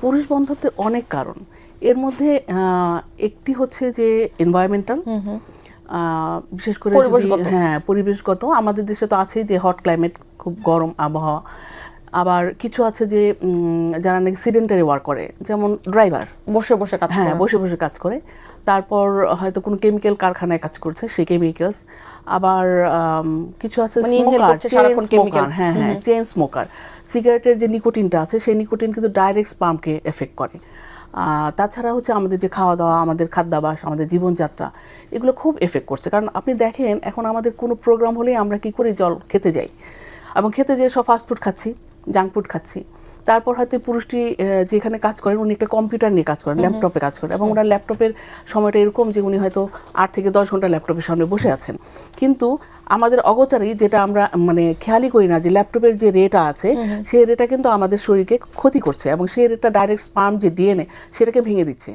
পুরুষ বন্ধ্যত্বের অনেক কারণ। এর মধ্যে একটি হচ্ছে যে এনভায়রনমেন্টাল বিশেষ করে হ্যাঁ পরিবেশগত। আমাদের দেশে তো আছেই যে হট ক্লাইমেট খুব গরম আবহাওয়া। আবার কিছু আছে যে যারা নাকি সিডেন্টারি ওয়ার্ক করে যেমন ড্রাইভার বসে বসে কাজ হ্যাঁ বসে বসে কাজ করে। তারপর হয়তো কোনো কেমিক্যাল কারখানায় কাজ করছে সেই কেমিক্যালস আবার কিছু আছে মানে স্মোকার হ্যাঁ হ্যাঁ চেন স্মোকার সিগারেটের যে নিকোটিনটা আছে সেই নিকোটিন কিন্তু ডাইরেক্ট স্পামকে এফেক্ট করে। তাছাড়া হচ্ছে আমাদের যে খাওয়া দাওয়া আমাদের খাদ্যাভ্যাস আমাদের জীবনযাত্রা এগুলো খুব এফেক্ট করছে। কারণ আপনি দেখেন এখন আমাদের কোনো প্রোগ্রাম হলেই আমরা কি করি জল খেতে যাই? এবং খেতে যেয়ে সব ফাস্টফুড খাচ্ছি জাঙ্ক ফুড খাচ্ছি। তারপর হয়তো পুরুষটি যেখানে কাজ করেন উনি একটা কম্পিউটার নিয়ে কাজ করেন ল্যাপটপে কাজ করেন। এবং ওনার ল্যাপটপের সময়টা এরকম যে উনি হয়তো আট থেকে দশ ঘণ্টা ল্যাপটপের সামনে বসে আছেন। কিন্তু আমাদের অগোচারেই যেটা আমরা মানে খেয়ালই করি না যে ল্যাপটপের যে রেটা আছে সেই রেটা কিন্তু আমাদের শরীরকে ক্ষতি করছে এবং সেই রেটটা ডাইরেক্ট স্পাম যে ডিএনএ সেটাকে ভেঙে দিচ্ছে।